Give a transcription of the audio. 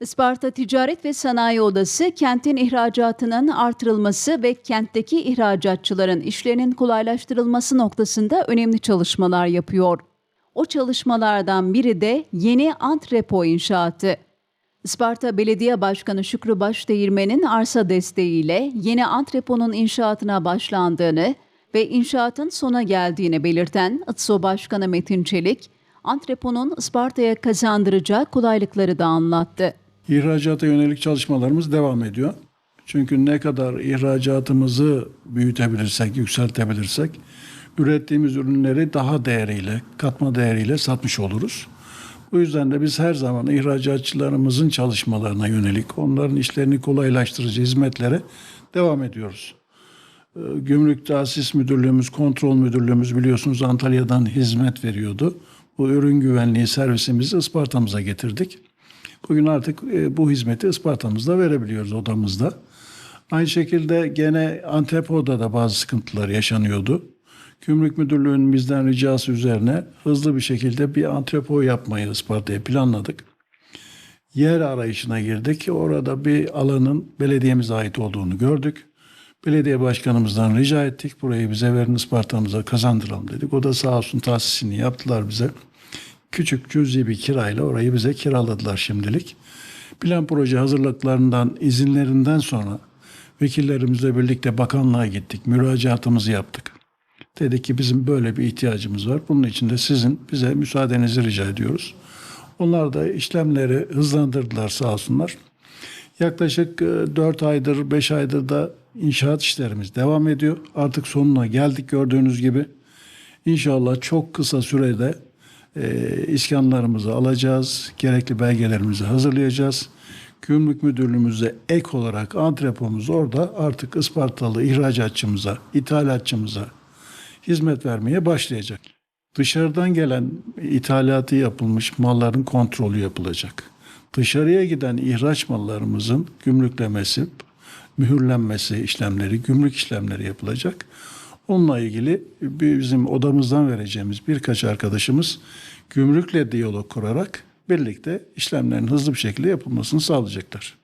Isparta Ticaret ve Sanayi Odası kentin ihracatının artırılması ve kentteki ihracatçıların işlerinin kolaylaştırılması noktasında önemli çalışmalar yapıyor. O çalışmalardan biri de yeni antrepo inşaatı. Isparta Belediye Başkanı Şükrü Başdeğirmen'in arsa desteğiyle yeni antreponun inşaatına başlandığını ve inşaatın sona geldiğini belirten İTSO Başkanı Metin Çelik, antreponun Isparta'ya kazandıracağı kolaylıkları da anlattı. İhracata yönelik çalışmalarımız devam ediyor. Çünkü ne kadar ihracatımızı büyütebilirsek, yükseltebilirsek ürettiğimiz ürünleri daha değeriyle, katma değeriyle satmış oluruz. Bu yüzden de biz her zaman ihracatçılarımızın çalışmalarına yönelik, onların işlerini kolaylaştırıcı hizmetlere devam ediyoruz. Ee, Gümrük Tahsis Müdürlüğümüz, Kontrol Müdürlüğümüz biliyorsunuz Antalya'dan hizmet veriyordu. Bu ürün güvenliği servisimizi Isparta'mıza getirdik. Bugün artık e, bu hizmeti Isparta'mızda verebiliyoruz odamızda. Aynı şekilde gene Antepo'da da bazı sıkıntılar yaşanıyordu. Gümrük Müdürlüğü'nün bizden ricası üzerine hızlı bir şekilde bir antrepo yapmayı Isparta'ya planladık. Yer arayışına girdik. Orada bir alanın belediyemize ait olduğunu gördük. Belediye başkanımızdan rica ettik. Burayı bize verin Isparta'mıza kazandıralım dedik. O da sağ olsun tahsisini yaptılar bize. Küçük cüzi bir kirayla orayı bize kiraladılar şimdilik. Plan proje hazırlıklarından, izinlerinden sonra vekillerimizle birlikte bakanlığa gittik. Müracaatımızı yaptık. Dedik ki bizim böyle bir ihtiyacımız var. Bunun için de sizin bize müsaadenizi rica ediyoruz. Onlar da işlemleri hızlandırdılar sağ olsunlar. Yaklaşık 4 aydır, 5 aydır da inşaat işlerimiz devam ediyor. Artık sonuna geldik gördüğünüz gibi. İnşallah çok kısa sürede e, iskanlarımızı alacağız. Gerekli belgelerimizi hazırlayacağız. Gümrük Müdürlüğümüzde ek olarak antrepomuz orada artık Ispartalı ihracatçımıza, ithalatçımıza hizmet vermeye başlayacak. Dışarıdan gelen ithalatı yapılmış malların kontrolü yapılacak. Dışarıya giden ihraç mallarımızın gümrüklemesi, mühürlenmesi işlemleri, gümrük işlemleri yapılacak. Onunla ilgili bizim odamızdan vereceğimiz birkaç arkadaşımız gümrükle diyalog kurarak birlikte işlemlerin hızlı bir şekilde yapılmasını sağlayacaklar.